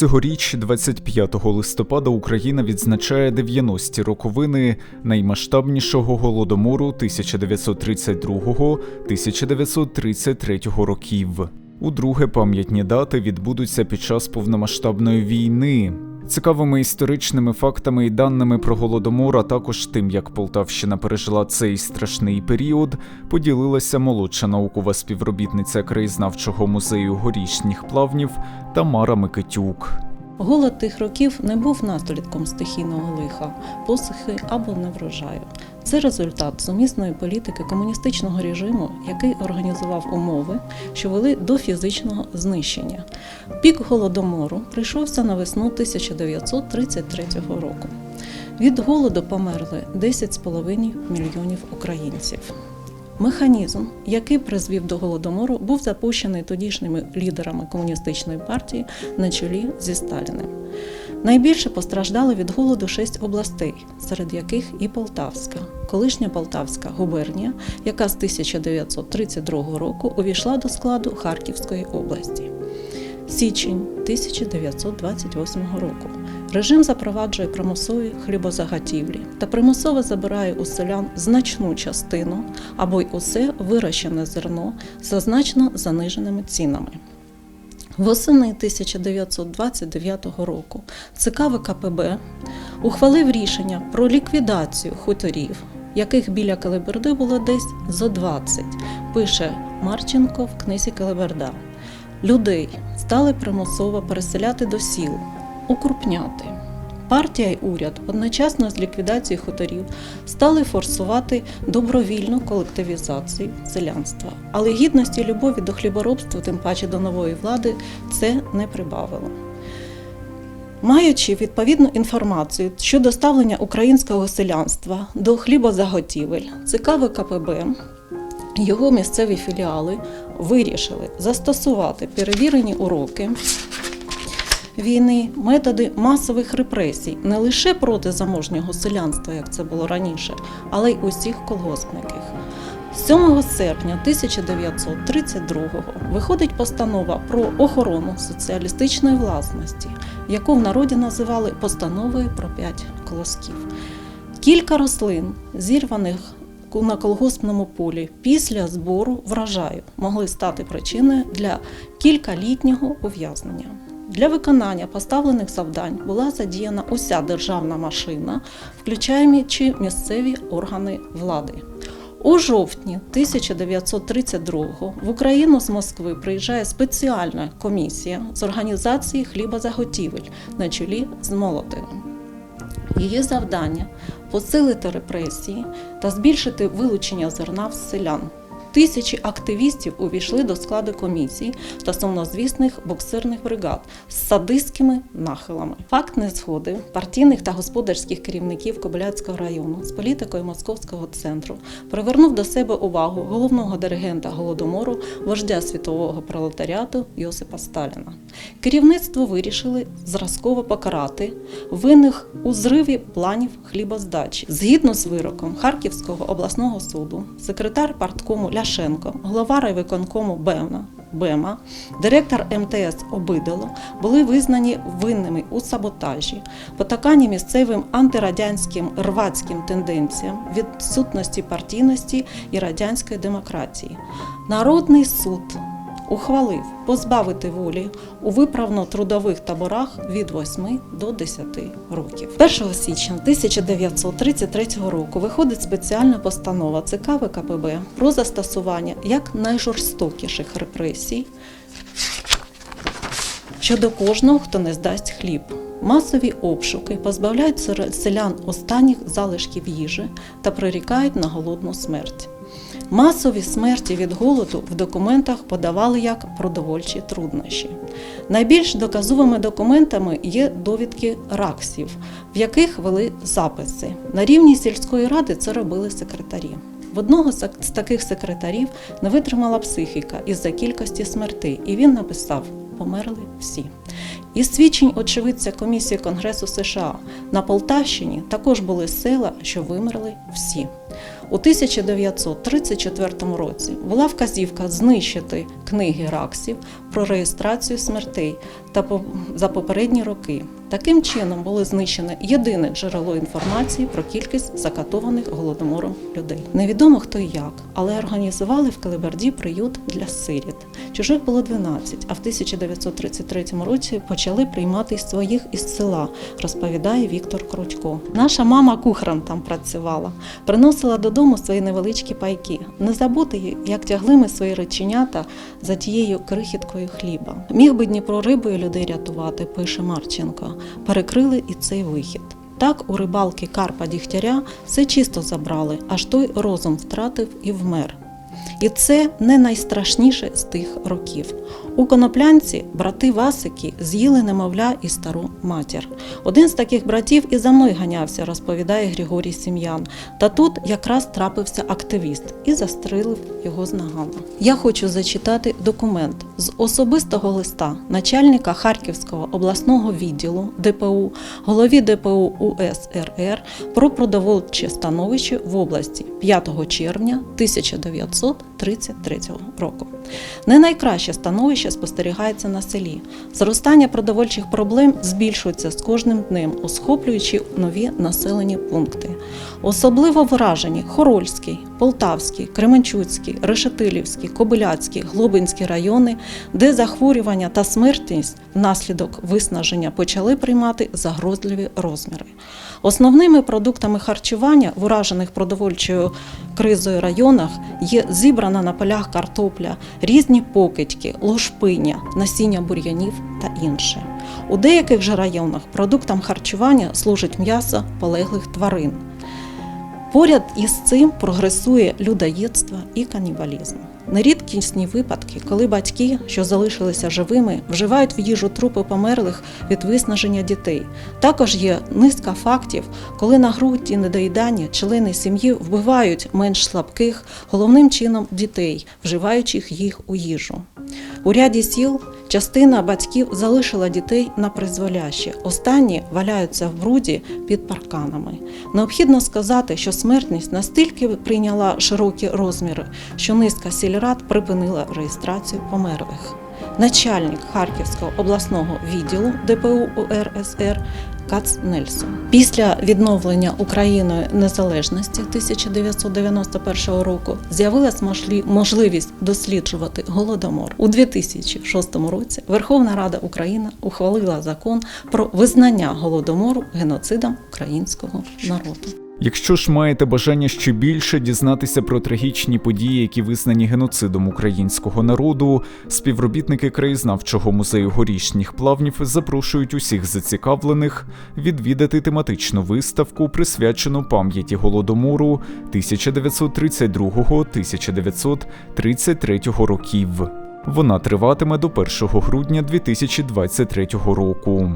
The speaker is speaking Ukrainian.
Цьогоріч, 25 листопада, Україна відзначає 90-ті роковини наймасштабнішого голодомору 1932-1933 років. Удруге пам'ятні дати відбудуться під час повномасштабної війни. Цікавими історичними фактами і даними про голодомор, а також тим, як Полтавщина пережила цей страшний період, поділилася молодша наукова співробітниця краєзнавчого музею горішніх плавнів Тамара Микитюк. Голод тих років не був наслідком стихійного лиха, посухи або неврожаю. Це результат сумісної політики комуністичного режиму, який організував умови, що вели до фізичного знищення. Пік голодомору прийшовся на весну 1933 року. Від голоду померли 10,5 мільйонів українців. Механізм, який призвів до голодомору, був запущений тодішніми лідерами комуністичної партії на чолі зі Сталіним. Найбільше постраждали від голоду шість областей, серед яких і Полтавська, колишня Полтавська губернія, яка з 1932 року увійшла до складу Харківської області. Січень 1928 року. Режим запроваджує примусові хлібозаготівлі та примусово забирає у селян значну частину або й усе вирощене зерно за значно заниженими цінами. Восени 1929 року ЦК ВКПБ ухвалив рішення про ліквідацію хуторів, яких біля Келеберди було десь за 20, пише Марченко в книзі Келеберда. Людей стали примусово переселяти до сіл, укрупняти. Партія й уряд одночасно з ліквідацією хуторів стали форсувати добровільну колективізацію селянства. Але гідності любові до хліборобства, тим паче до нової влади, це не прибавило. Маючи відповідну інформацію щодо ставлення українського селянства до хлібозаготівель, ЦК ВКПБ, його місцеві філіали вирішили застосувати перевірені уроки війни, методи масових репресій не лише проти заможнього селянства, як це було раніше, але й усіх колгоспників. 7 серпня 1932-го виходить постанова про охорону соціалістичної власності, яку в народі називали постановою про п'ять колосків. Кілька рослин, зірваних на колгоспному полі після збору врожаю, могли стати причиною для кількалітнього ув'язнення. Для виконання поставлених завдань була задіяна уся державна машина, включаючи місцеві органи влади. У жовтні 1932-го в Україну з Москви приїжджає спеціальна комісія з організації хлібозаготівель на чолі з Молотовим. Її завдання посилити репресії та збільшити вилучення зерна в селян. Тисячі активістів увійшли до складу комісії та сумнозвісних боксирних бригад з садистськими нахилами. Факт незгоди партійних та господарських керівників Кобиляцького району з політикою Московського центру привернув до себе увагу головного диригента голодомору, вождя світового пролетаріату Йосипа Сталіна. Керівництво вирішили зразково покарати винних у зриві планів хлібоздачі. Згідно з вироком Харківського обласного суду, секретар парткому Ляшенко, голова райвиконкому Бевна, Бема, директор МТС Обидало були визнані винними у саботажі, потаканні місцевим антирадянським рвацьким тенденціям, відсутності партійності і радянської демократії. Народний суд ухвалив позбавити волі у виправно-трудових таборах від 8 до 10 років. 1 січня 1933 року виходить спеціальна постанова ЦК ВКПБ про застосування як найжорстокіших репресій щодо кожного, хто не здасть хліб. Масові обшуки позбавляють селян останніх залишків їжі та прирікають на голодну смерть. Масові смерті від голоду в документах подавали як продовольчі труднощі. Найбільш доказовими документами є довідки раксів, в яких вели записи. На рівні сільської ради це робили секретарі. В одного з таких секретарів не витримала психіка із-за кількості смертей, і він написав: померли всі. Із свідчень очевидця комісії Конгресу США на Полтавщині також були села, що вимерли всі. У 1934 році була вказівка знищити книги РАКСів про реєстрацію смертей та за попередні роки. Таким чином було знищене єдине джерело інформації про кількість закатованих голодомором людей. Невідомо хто і як, але організували в Калиберді приют для сиріт. Чужих було 12, а в 1933 році почали приймати своїх із села, розповідає Віктор Крутько. Наша мама кухарем там працювала, приносила додому свої невеличкі пайки. Не забути, як тягли ми свої реченята за тією крихіткою хліба. Міг би Дніпро рибою людей рятувати, пише Марченко. Перекрили і цей вихід. Так у рибалки Карпа Дігтяря все чисто забрали, аж той розум втратив і вмер. І це не найстрашніше з тих років. У коноплянці брати Васики з'їли немовля і стару матір. Один з таких братів і за мною ганявся, розповідає Григорій Сім'ян. Та тут якраз трапився активіст і застрелив його з нагана. Я хочу зачитати документ з особистого листа начальника Харківського обласного відділу ДПУ, голові ДПУ УСРР про продовольче становище в області 5 червня 1933 року. Не найкраще становище спостерігається на селі. Зростання продовольчих проблем збільшується з кожним днем, осхоплюючи нові населені пункти. Особливо вражені Хорольський, Полтавський, Кременчуцький, Решетилівський, Кобиляцький, Глобинський райони, де захворювання та смертність внаслідок виснаження почали приймати загрозливі розміри. Основними продуктами харчування в уражених продовольчою кризою районах є зібрана на полях картопля, різні покидьки, лошпиня, насіння бур'янів та інше. У деяких же районах продуктам харчування служить м'ясо полеглих тварин. Поряд із цим прогресує людоєдство і канібалізм. Нерідкісні випадки, коли батьки, що залишилися живими, вживають в їжу трупи померлих від виснаження дітей. Також є низка фактів, коли на грудь недоїдання члени сім'ї вбивають менш слабких, головним чином дітей, вживаючи їх у їжу. У ряді сіл частина батьків залишила дітей на призволяще. Останні валяються в бруді під парканами. Необхідно сказати, що смертність настільки прийняла широкі розміри, що низка сільрад припинила реєстрацію померлих. Начальник Харківського обласного відділу ДПУ УРСР Кац Нельсон. Після відновлення Україною незалежності 1991 року з'явилась можливість досліджувати голодомор. У 2006 році Верховна Рада України ухвалила закон про визнання голодомору геноцидом українського народу. Якщо ж маєте бажання ще більше дізнатися про трагічні події, які визнані геноцидом українського народу, співробітники краєзнавчого музею горішніх плавнів запрошують усіх зацікавлених відвідати тематичну виставку, присвячену пам'яті голодомору 1932-1933 років. Вона триватиме до 1 грудня 2023 року.